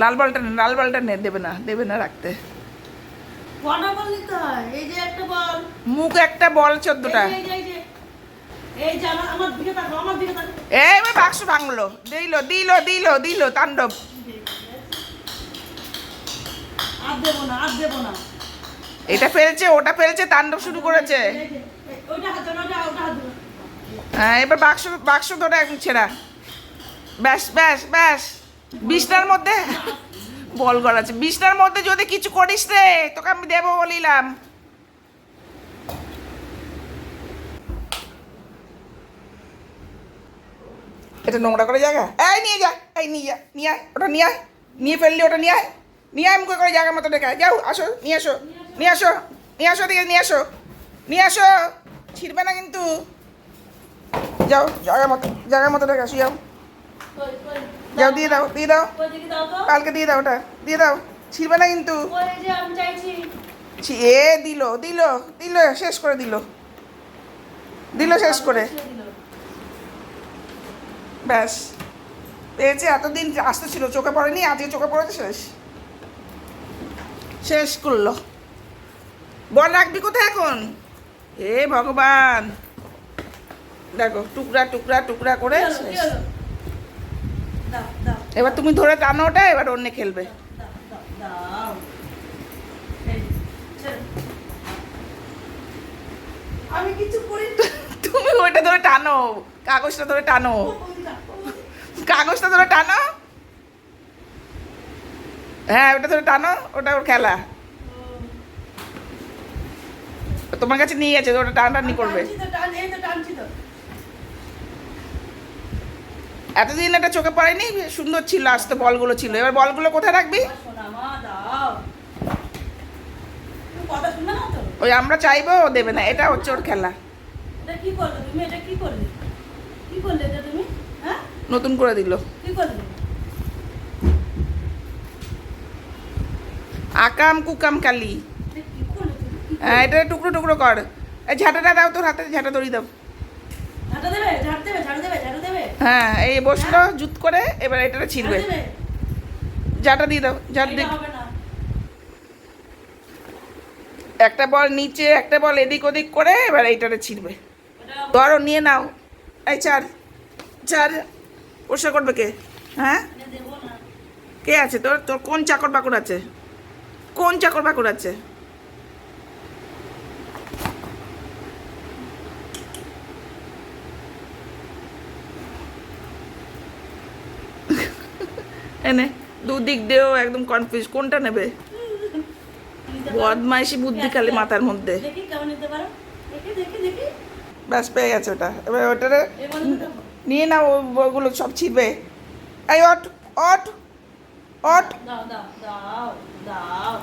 লাল বলটা লাল বলটা নে দেবে না দেবে না রাখতে। মুখ একটা বল চোদ্দটা। এই বাক্স ভাঙলো দিল দিল দিল দিল তাণ্ডব। এটা ফেলছে ওটা ফেলছে তাণ্ডব শুরু করেছে। হ্যাঁ এবার বাক্স বাক্স ধরে একদম ছেঁড়া। ব্যাস ব্যাস ব্যাস। বিছনার মধ্যে? বল গড়াচ্ছে বিছনার মধ্যে যদি কিছু করিস রে, তোকে আমি দেবো বলিলাম। এটা নোংরা করে জায়গা? এই, নিয়ে যা। এই, নিয়ে যা। নিয়ে আয়। ওটা নিয়ে আয়। নিয়ে ফেললি, ওটা নিয়ে আয়। নিয়ে আয় মুখে করে জায়গা মতো আয়। যাও, আসো, নিয়ে আসো। নিয়ে আসো। নিয়ে আসো দিকে নিয়ে আসো। নিয়ে আসো। ছিড়বে না কিন্তু। যাও, জায়গা মতো জায়গা মতো রেখে আসো, যাও। যাও দিয়ে দাও দিয়ে দাও। কালকে দিয়ে দাও ওটা। দিয়ে দাও। ছিড়বে না কিন্তু। এ দিল দিল দিল শেষ করে দিল। দিল শেষ করে। ব্যাস। পেয়েছে এতদিন আসতে ছিল চোখে পড়েনি আজকে চোখে পড়েছে শেষ। শেষ করল। বল রাখবি কোথায় এখন? এ ভগবান। দেখো টুকরা টুকরা টুকরা করে শেষ। এবার তুমি ধরে টানো ওটা এবার অন্য খেলবে। আমি কিছু করি তুমি ওইটা ধরে টানো কাগজটা ধরে টানো। কাগজটা ধরে টানো। হ্যাঁ ওটা ধরে টানো ওটা ওর খেলা। তোমার কাছে নিয়ে গেছে ওটা টানাটানি করবে। এতদিন এটা চোখে পড়েনি? সুন্দর ছিল আসতে বলগুলো ছিল। এবার বলগুলো কোথায় রাখবি? ওই আমরা চাইব ও দেবে না। এটা হচ্ছে ওর খেলা। হ্যাঁ? নতুন করে দিল। আকাম কুকাম কালি। হ্যাঁ এটা টুকরো টুকরো কর। এই ঝাঁটাটা দাও তোর হাতে ঝাঁটা দড়ি দাও। ঝাঁটা দেবে? দেবে? দেবে? হ্যাঁ এই বসল জুত করে এবার এটা ছিঁড়বে। ঝাঁটা দিয়ে দাও হবে না। একটা বল নিচে একটা বল এদিক ওদিক করে এবার এইটারে ছিঁড়বে। ধরো নিয়ে নাও। এই চার চার পরিষ্কার করবে কে? হ্যাঁ? কে আছে? তোর তোর কোন চাকর বাকর আছে? কোন চাকর বাকর আছে? এনে দুদিক দিয়েও একদম কনফিউজ কোনটা নেবে? বদমাইশি বুদ্ধি খালি মাথার মধ্যে। ব্যাস পেয়ে গেছে ওটা। এবার ওটারে নিয়ে না ওগুলো সব ছিঁড়বে। এই অট অট অট দাও দাও দাও দাও।